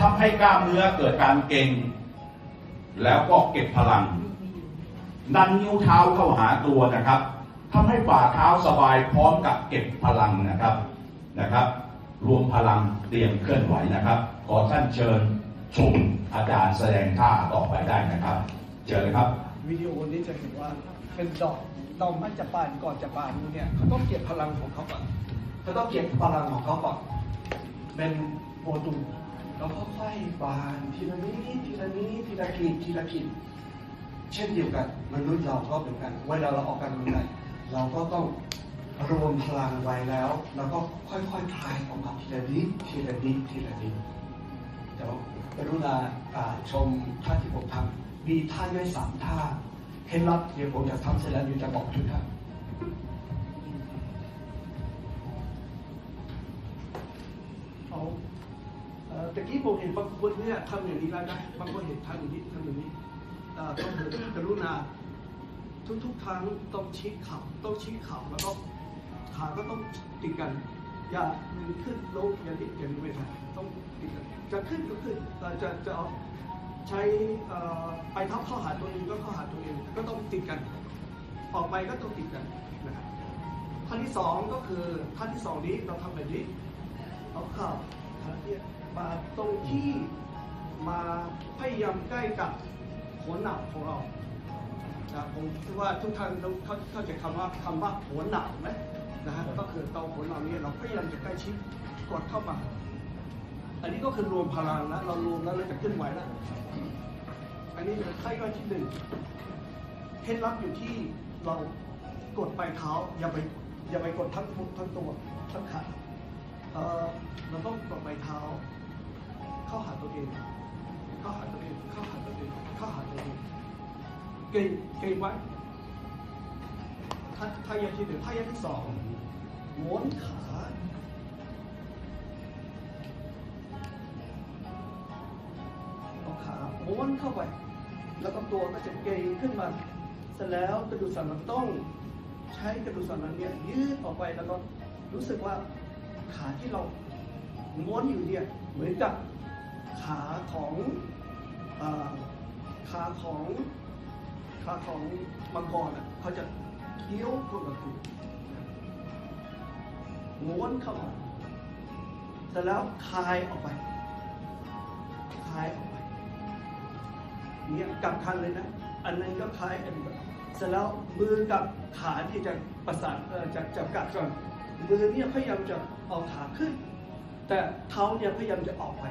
ทำให้กล้ามเนื้อเกิดการเกร็งแล้วก็เก็บพลัง ดันนิ้วเท้าเข้าหาตัวนะครับทำให้ฝ่าเท้าสบายพร้อมกับเก็บพลังนะครับนะครับ รวมพลังเตรียมเคลื่อนไหวนะครับ ขอท่านเชิญชมอาจารย์แสดงท่าต่อไปได้นะครับ เชิญเลยครับ วิดีโอนี้จะเห็นว่าเป็นดอกดอกไม้จะบานก่อนจะบานเนี่ยเขาต้องเก็บพลังของเขาก่อนเขาต้องเก็บพลังของเขาก่อนเป็นโมดูล แล้วก็ค่อยๆบานทีละนิดทีละนิดทีละขีดทีละขีดเช่นเดียวกันมนุษย์เราก็เหมือนกันเวลาเราออกกำลังกายเราก็ต้องรวมพลังไว้แล้ว แล้วก็ค่อยๆคลายออกมาทีละนิดทีละนิดทีละนิดเดี๋ยวกรุณาอ่าชมท่าที่ผมทำมีท่าย่อยสามท่าเคล็ดลับเดี๋ยวผมจะทำเสร็จแล้วเดี๋ยวจะบอกทุกท่าน ตะกี้ผมเห็นบางคนเนี่ยทำอย่างนี้แล้วนะบางคนเห็นทำอย่างนี้ทำอย่างนี้เอ่อต้องเกรุณาทุกๆครั้งต้องชี้เข่าต้องชี้เข่าแล้วก็ขาก็ต้องติดกัน อย่ามือขึ้นลงอย่าดิอย่าดิไม่ได้ต้องติดกันจะขึ้นก็ขึ้นจะจะเอาใช้ไปทับข้าหาตัวเองก็ข้าหาตัวเองก็ต้องติดกัน ออกไปก็ต้องติดกันนะครับท่าที่สองก็คือท่าที่สองนี้เราทำแบบนี้เอาข่า ขาเนี่ยมาตรงที่มาพยายามใกล้กับหัวหนักของเรานะผมคิดว่าทุกท่านต้องเข้าเข้าใจคำว่าคำว่าหัวหนาวไหมนะฮะก็คือเตาหัวหนาวนี้เราพยายามจะใกล้ชิดกดเข้ามาอันนี้ก็คือรวมพลังนะเรารวมแล้วเราจะขึ้นไหวแล้วอันนี้เป็นไข้ก้อนที่หนึ่งเคล็ดลับอยู่ที่เรากดปลายเท้าอย่าไปอย่าไปกดทั้งทั้งตัวทั้งขาเออเราต้อง เข้าหาตัวเอง เข้าหาตัวเอง เข้าหาตัวเอง เข้าหาตัวเองเก่งเก่งไว้ท่าท่ายาที่หนึ่งท่ายาที่สองม้วนขาเอาขาม้วนเข้าไป แล้วก็ตัวก็จะเก่งขึ้นมา เสร็จแล้วกระดูกสันหลังต้อง ใช้กระดูกสันหลังเนี่ยยืดออกไปแล้วก็รู้สึกว่าขาที่เราม้วนอยู่เนี่ยเหมือนกับ ขาของขาของขาของมังกรอะเขาจะเคี้ยวเข้ามาคือม้วนเข้ามาเสร็จแล้วคลายออกไปคลายออกไปเนี่ยกลับคันเลยนะ อันนั้นก็คลายกันแบบเสร็จแล้วมือกับขาที่จะประสานจะจะกัดก่อนมือเนี่ยพยายามจะเอาขาขึ้น แต่เท้าเนี่ยพยายามจะออกไป